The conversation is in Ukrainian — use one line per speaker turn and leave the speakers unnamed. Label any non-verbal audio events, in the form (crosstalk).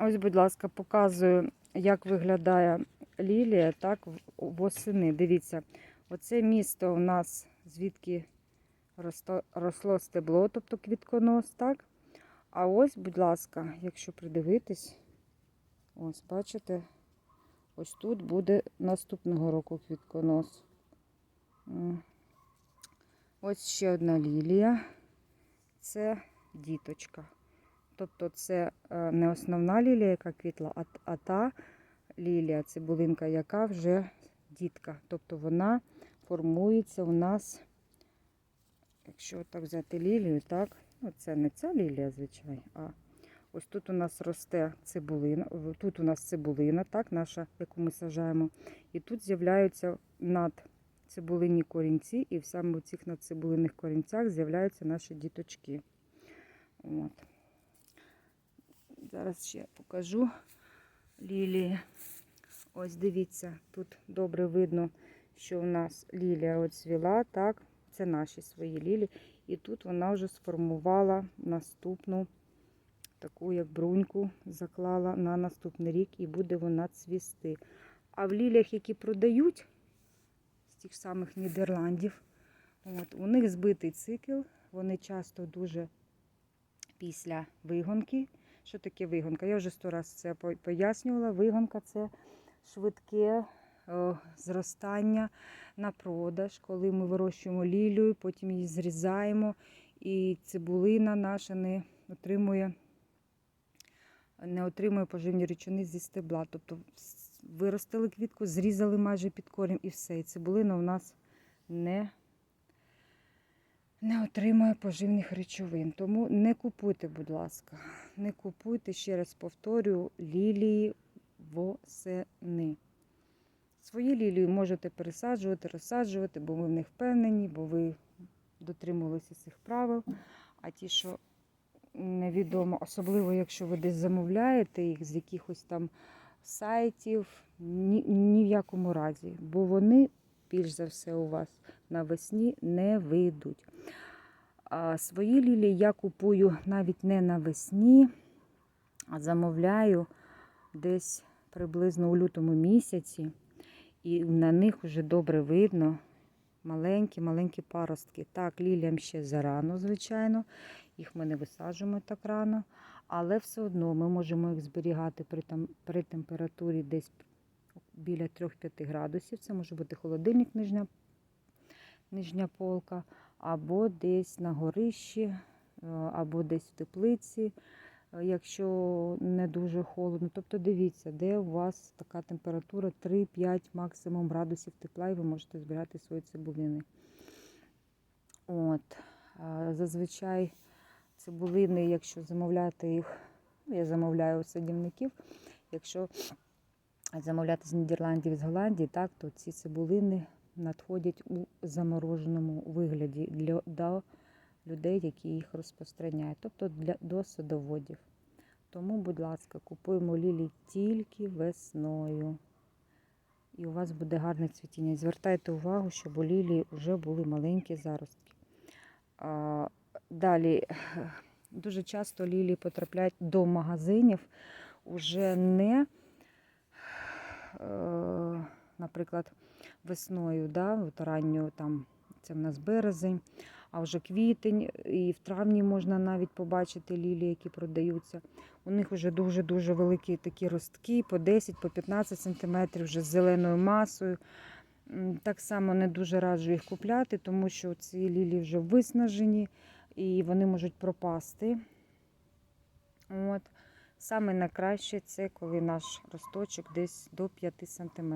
Ось, будь ласка, показую, як виглядає лілія так восени. Дивіться, оце місто у нас звідки росло стебло, тобто квітконос, так? А ось, будь ласка, якщо придивитись, ось бачите, ось тут буде наступного року квітконос. Ось ще одна лілія. Це діточка. Тобто це е, не основна лілія, яка квітла, а, та лілія, цибулинка, яка вже дітка. Тобто вона формується у нас, якщо так взяти лілію, так, ну це не ця лілія, звичайно, а ось тут у нас росте цибулина, тут у нас цибулина, так, наша, яку ми сажаємо. І тут з'являються над цибулинні корінці, і саме у цих надцибулинних корінцях з'являються наші діточки. От. Зараз ще покажу лілії. Ось дивіться, тут добре видно, що у нас лілія оцвіла, так, це наші свої лілії. І тут вона вже сформувала наступну таку, як бруньку, заклала на наступний рік, і буде вона цвісти. А в ліліях, які продають з тих самих Нідерландів, от, у них збитий цикл, вони часто дуже після вигонки. Що таке вигонка? Я вже сто раз це пояснювала. Вигонка це швидке зростання на продаж, коли ми вирощуємо лілію, потім її зрізаємо, і цибулина наша не отримує, не отримує поживні речовини зі стебла. Тобто виростили квітку, зрізали майже під корінь і все. І цибулина у нас не не отримує поживних речовин. Тому не купуйте, будь ласка, не купуйте, ще раз повторюю, лілії восени. Свої лілії можете пересаджувати, розсаджувати, бо ви в них впевнені, бо ви дотримувалися цих правил. А ті, що невідомо, особливо якщо ви десь замовляєте їх з якихось там сайтів, ні, ні в якому разі, бо вони більш за все у вас навесні не вийдуть. А свої лілії я купую навіть не навесні, а замовляю десь приблизно у лютому місяці. І на них вже добре видно маленькі-маленькі паростки. Так, ліліям ще зарано, звичайно. Їх ми не висаджуємо так рано. Але все одно ми можемо їх зберігати при, там, при температурі десь біля 3-5 градусів. Це може бути холодильник, нижня, нижня полка, або десь на горищі, е, або десь в теплиці, е, якщо не дуже холодно. Тобто дивіться, де у вас така температура 3-5 максимум градусів тепла, і ви можете збирати свої цибулини. От. Зазвичай цибулини, якщо замовляти їх, ну, я замовляю у садівників, якщо замовляти з Нідерландів, з Голландії, так, то ці цибулини надходять у замороженому вигляді для до людей, які їх розпространяють, тобто для до садоводів. Тому, будь ласка, купуємо лілії тільки весною. І у вас буде гарне цвітіння. Звертайте увагу, щоб у лілії вже були маленькі заростки. А, Далі (laughs) дуже часто лілії потрапляють до магазинів уже не, е, наприклад, весною, да, от ранньою, там, це в нас березень, а вже квітень, і в травні можна навіть побачити лілії, які продаються. У них вже дуже-дуже великі такі ростки, по 10, по 15 см, вже з зеленою масою. Так само не дуже раджу їх купляти, тому що ці лілії вже виснажені і вони можуть пропасти. От. Саме найкраще це коли наш росточок десь до 5 см.